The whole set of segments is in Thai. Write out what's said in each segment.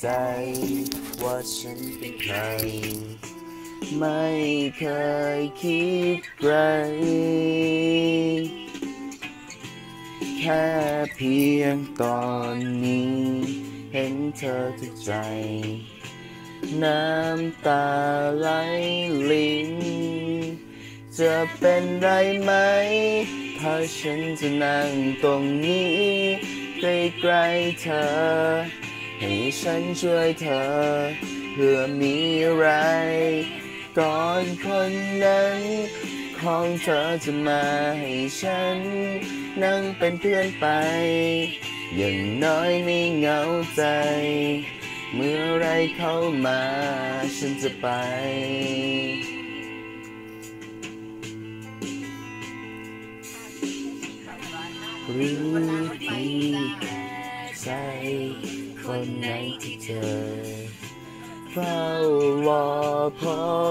ใจ ว่าฉันเป็นใคร ไม่เคยคิดไกลแค่เพียงตอนนี้ เห็นเธอทุกใจ น้ำตาไหลลินจะเป็นไรไหม ถ้าฉันจะนั่งตรงนี้ใกล้ๆเธอ ให้ฉันช่วยเธอ เพื่อมีอะไร ก่อนคนนั้น ของเธอจะมาให้ฉัน นั่งเป็นเพื่อนไป อย่างน้อยไม่เหงาใจ เมื่อไรเข้ามา ฉันจะไป รู้ดีใจ คนไหนที่เจอเฝ้ารอพ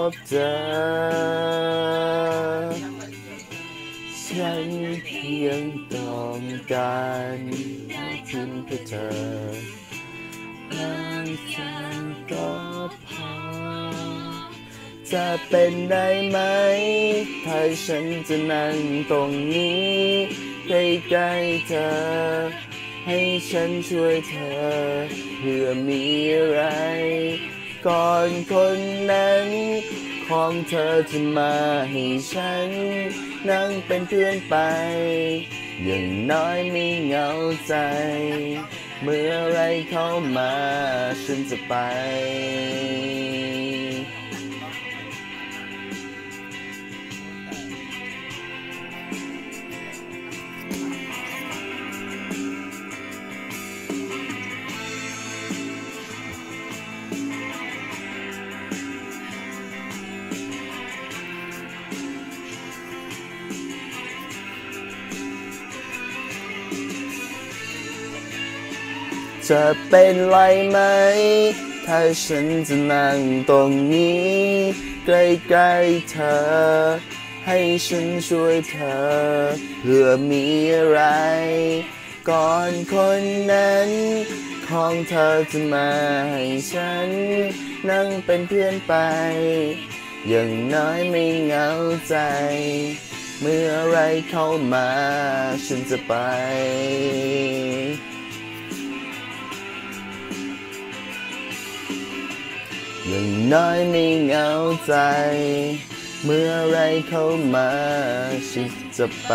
บเจอ ฉันเพียงต้องการทิ้งเพื่อเธอให้ฉันก็พอ จะเป็นได้ไหม ถ้าฉันจะนั่งตรงนี้ใกล้ๆเธอ ให้ฉันช่วยเธอเพื่อมีอะไร ก่อนคนนั้นของเธอจะมาให้ฉัน นั่งเป็นเพื่อนไป อย่างน้อยไม่เหงาใจ เมื่อไรเข้ามาฉันจะไป จะเป็นไรไหม ถ้าฉันจะนั่งตรงนี้ ใกล้ๆเธอ ให้ฉันช่วยเธอ เพื่อมีอะไร ก่อนคนนั้น ของเธอจะมาให้ฉัน นั่งเป็นเพื่อนไป อย่างน้อยไม่เหงาใจ เมื่อไรเข้ามา ฉันจะไป อย่างน้อยไม่เหงาใจ เมื่อไรเข้ามาฉันจะไป